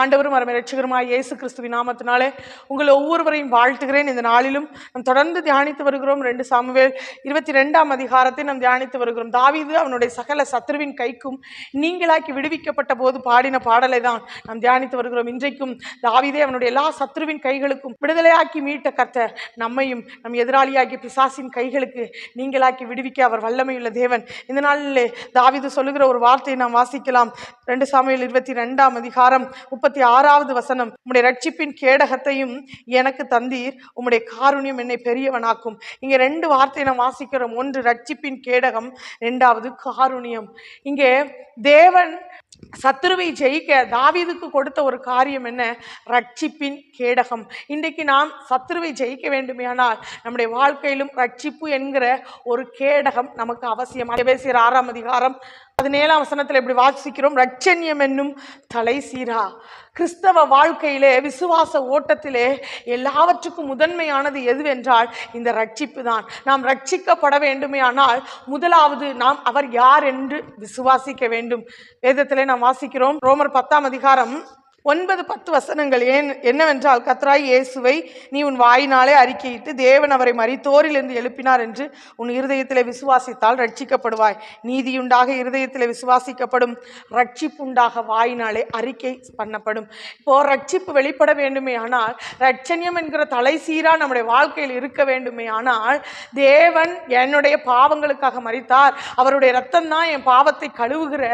ஆண்டவரும் அருமை ரட்சகருமாய் இயேசு கிறிஸ்துவின் நாமத்தினாலே உங்களை ஒவ்வொருவரையும் வாழ்த்துகிறேன். இந்த நாளிலும் நாம் தொடர்ந்து தியானித்து வருகிறோம். ரெண்டு சாமுவேல் இருபத்தி ரெண்டாம் அதிகாரத்தை நாம் தியானித்து வருகிறோம். தாவீது அவனுடைய சகல சத்ருவின் கைக்கும் நீங்களாக்கி விடுவிக்கப்பட்ட போது பாடின பாடலை தான் நாம் தியானித்து வருகிறோம். இன்றைக்கும் தாவிதே அவனுடைய எல்லா சத்ருவின் கைகளுக்கும் விடுதலையாக்கி மீட்ட கர்த்தர் நம்மையும் நம் எதிராளியாகிய பிசாசின் கைகளுக்கு நீங்களாக்கி விடுவிக்க அவர் வல்லமையுள்ள தேவன். இந்த நாளிலே தாவிது சொல்லுகிற ஒரு வார்த்தையை நாம் வாசிக்கலாம். ரெண்டு சாமியில் இருபத்தி ரெண்டாம் அதிகாரம் முப்பத்தி முப்பத்தி ஆறாவது வசனம் உம்முடைய ரட்சிப்பின் கேடகத்தையும் எனக்கு தந்தீர். உம்முடைய காருண்யம் என்னை பெரியவனாக்கும். இங்க ரெண்டு வார்த்தையை நாம் வாசிக்கிறோம். ஒன்று ரட்சிப்பின் கேடகம். ரெண்டாவது காருண்யம். இங்கே தேவன் சத்துருவை ஜெயிக்க தாவீதுக்கு கொடுத்த ஒரு காரியம் என்ன? ரட்சிப்பின் கேடகம். இன்றைக்கு நாம் சத்துருவை ஜெயிக்க வேண்டுமேயானால் நம்முடைய வாழ்க்கையிலும் ரட்சிப்பு என்கிற ஒரு கேடகம் நமக்கு அவசியம். பேசுகிற ஆறாம் அதிகாரம் பதினேழாம் வசனத்தில் இப்படி வாசிக்கிறோம். ரட்சண்யம் என்னும் தலை சீரா. கிறிஸ்தவ வாழ்க்கையிலே விசுவாச ஓட்டத்திலே எல்லாவற்றுக்கும் முதன்மையானது எதுவென்றால் இந்த ரட்சிப்பு தான். நாம் ரட்சிக்கப்பட வேண்டுமே ஆனால் முதலாவது நாம் அவர் யார் என்று விசுவாசிக்க வேண்டும்? வேதத்திலே நாம் வாசிக்கிறோம் ரோமர் பத்தாம் அதிகாரம் ஒன்பது பத்து வசனங்கள். ஏன் என்னவென்றால் கத்ராய் இயேசுவை நீ உன் வாயினாலே அறிக்கையிட்டு தேவன் அவரை மறித்தோரிலிருந்து எழுப்பினார் என்று உன் இருதயத்தில் விசுவாசித்தால் ரட்சிக்கப்படுவாய். நீதியுண்டாக இருதயத்தில் விசுவாசிக்கப்படும் ரட்சிப்புண்டாக வாயினாலே அறிக்கை பண்ணப்படும். இப்போ ரட்சிப்பு வெளிப்பட வேண்டுமே ஆனால் ரட்சண்யம் என்கிற தலை சீரா நம்முடைய வாழ்க்கையில் இருக்க வேண்டுமே ஆனால் தேவன் என்னுடைய பாவங்களுக்காக மறித்தார். அவருடைய ரத்தம் தான் என் பாவத்தை கழுவுகிற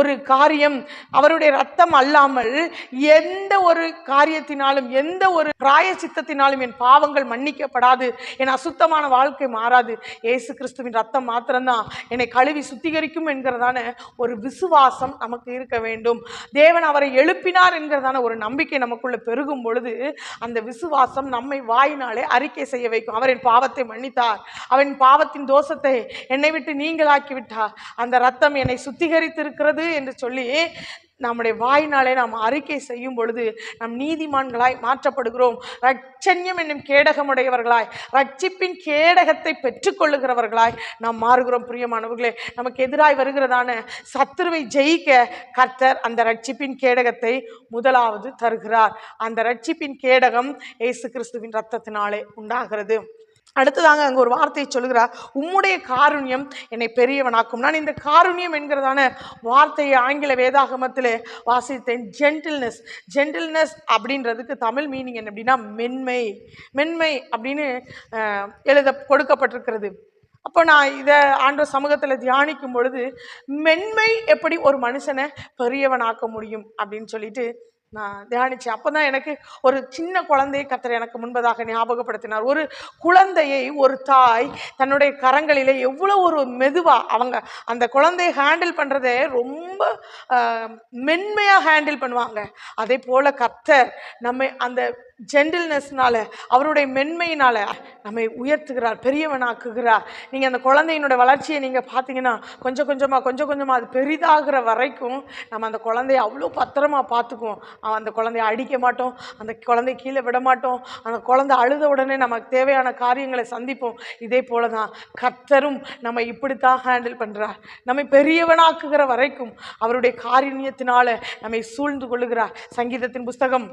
ஒரு காரியம். அவருடைய ரத்தம் அல்லாமல் எந்த ஒரு காரியத்தினாலும் எந்த ஒரு பிராய சித்தத்தினாலும் என் பாவங்கள் மன்னிக்கப்படாது. என் அசுத்தமான வாழ்க்கை மாறாது. இயேசு கிறிஸ்துவின் ரத்தம் மாத்திரம்தான் என்னை கழுவி சுத்திகரிக்கும் என்கிறதான ஒரு விசுவாசம் நமக்கு இருக்க வேண்டும். தேவன் அவரை எழுப்பினார் என்கிறதான ஒரு நம்பிக்கை நமக்குள்ள பெருகும் பொழுது அந்த விசுவாசம் நம்மை வாயினாலே அறிக்கை செய்ய வைக்கும். அவரின் பாவத்தை மன்னித்தார். அவன் பாவத்தின் தோஷத்தை என்னை விட்டு நீங்களாக்கி விட்டார். அந்த ரத்தம் என்னை சுத்திகரித்திருக்கிறது என்று சொல்லி நம்முடைய வாயினாலே நாம் அறிக்கை செய்யும் பொழுது நம் நீதிமான்களாய் மாற்றப்படுகிறோம். ரட்சன்யம் என்னும் கேடகமுடையவர்களாய் ரட்சிப்பின் கேடகத்தை பெற்றுக்கொள்ளுகிறவர்களாய் நாம் மாறுகிறோம். பிரியமானவர்களே நமக்கு எதிராய் வருகிறதான சத்துருவை ஜெயிக்க கர்த்தர் அந்த ரட்சிப்பின் கேடகத்தை முதலாவது தருகிறார். அந்த ரட்சிப்பின் கேடகம் இயேசு கிறிஸ்துவின் ரத்தத்தினாலே உண்டாகிறது. அடுத்ததாங்க அங்கே ஒரு வார்த்தையை சொல்லுகிறார் உம்முடைய காருண்யம் என்னை பெரியவனாக்கும். நான் இந்த காருண்யம் என்கிறதான வார்த்தையை ஆங்கில வேதாகமத்தில் வாசித்தேன் ஜென்டில்னஸ் ஜென்டில்னஸ் அப்படின்றதுக்கு தமிழ் மீனிங் என்ன அப்படின்னா மென்மை. மென்மை அப்படின்னு எழுத கொடுக்கப்பட்டிருக்கிறது. அப்போ நான் இதை ஆண்டவர் சமூகத்தில் தியானிக்கும் பொழுது மென்மை எப்படி ஒரு மனுஷனை பெரியவனாக்க முடியும்? அப்படின்னு சொல்லிட்டு நான் தியானிச்சேன். அப்போ தான் எனக்கு ஒரு சின்ன குழந்தையை கத்தர் எனக்கு முன்பதாக ஞாபகப்படுத்தினார். ஒரு குழந்தையை ஒரு தாய் தன்னுடைய கரங்களிலே எவ்வளோ ஒரு மெதுவாக அவங்க அந்த குழந்தையை ஹேண்டில் பண்ணுறதே ரொம்ப மென்மையாக ஹேண்டில் பண்ணுவாங்க. அதே போல் கத்தர் நம்மை அந்த ஜென்டில்னஸ்னால அவருடைய மென்மையினால் நம்மை உயர்த்துகிறார் பெரியவனாக்குகிறார். நீங்கள் அந்த குழந்தையினோட வளர்ச்சியை நீங்கள் பார்த்தீங்கன்னா கொஞ்சம் கொஞ்சமாக கொஞ்சம் கொஞ்சமாக அது பெரிதாகிற வரைக்கும் நம்ம அந்த குழந்தைய அவ்வளோ பத்திரமா பார்த்துக்குவோம். அவன் அந்த குழந்தைய அடிக்க மாட்டோம் அந்த குழந்தைய கீழே விட மாட்டோம். அந்த குழந்தை அழுத உடனே நமக்கு தேவையான காரியங்களை சந்திப்போம். இதே போல தான் கர்த்தரும் நம்ம இப்படித்தான் ஹேண்டில் பண்ணுறார் நம்மை பெரியவனாக்குகிற வரைக்கும் அவருடைய காரிணியத்தினால நம்மை சூழ்ந்து கொள்ளுகிறார். சங்கீதத்தின் புஸ்தகம்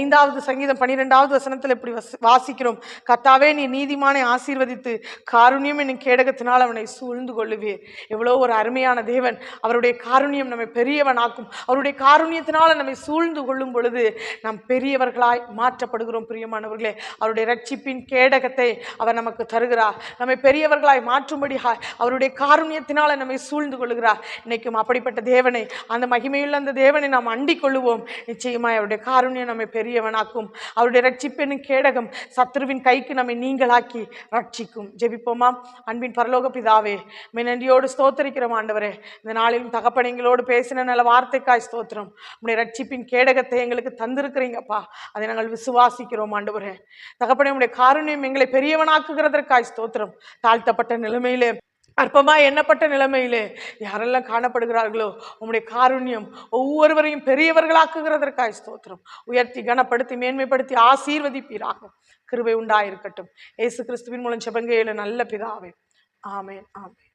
ஐந்தாவது சங்கீதம் பன்னிரெண்டாவது வசனத்தில் இப்படி வாசிக்கிறோம். கத்தாவே நீ நீதிமானை ஆசீர்வதித்து காருண்யம் என்னும் கேடகத்தினால் அவனை சூழ்ந்து கொள்ளுவீர். எவ்வளோ ஒரு அருமையான தேவன். அவருடைய காருண்யம் நம்மை பெரியவனாக்கும். அவருடைய காருண்யத்தினால் நம்மை சூழ்ந்து கொள்ளும் பொழுது நாம் பெரியவர்களாய் மாற்றப்படுகிறோம் பிரியமானவர்களே. அவருடைய ரட்சிப்பின் கேடகத்தை அவர் நமக்கு தருகிறார். நம்மை பெரியவர்களாய் மாற்றும்படி அவருடைய காருண்யத்தினால் நம்மை சூழ்ந்து கொள்ளுகிறார். இன்னைக்கும் அப்படிப்பட்ட தேவனை அந்த மகிமையுள்ள அந்த தேவனை நாம் அண்டிக் கொள்ளுவோம். நிச்சயமாக அவருடைய காருண்யம் நம்மை பெரியவனாக்கும். அவருடைய ரட்சிப்பின் கேடகம் சத்ருவின் கைக்கு நம்மை நீங்களாக்கி ரட்சிக்கும். ஜெபிப்போமா? அன்பின் பரலோக பிதாவே மே நன்றியோடு ஸ்தோத்தரிக்கிறோம் ஆண்டவரே. இந்த நாளிலும் தகப்பனைங்களோடு பேசின நல்ல வார்த்தைக்காய் ஸ்தோத்திரம். உடைய ரட்சிப்பின் கேடகத்தை எங்களுக்கு தந்திருக்கிறீங்கப்பா. அதை நாங்கள் விசுவாசிக்கிறோம் ஆண்டவரே. தகப்பனை உடைய காரணியம் எங்களை பெரியவனாக்குகிறதற்காய் ஸ்தோத்திரம். தாழ்த்தப்பட்ட நிலைமையிலே அற்பமா எண்ணப்பட்ட நிலைமையிலே யாரெல்லாம் காணப்படுகிறார்களோ உம்முடைய காருண்யம் ஒவ்வொருவரையும் பெரியவர்களாக்குகிறதற்காய் ஸ்தோத்திரம். உயர்த்தி கனப்படுத்தி மேன்மைப்படுத்தி ஆசீர்வதிப்பீராக. கிருபை உண்டாயிருக்கட்டும். இயேசு கிறிஸ்துவின் மூலம் செபங்கையில நல்ல பிதாவே. ஆமேன் ஆமேன்.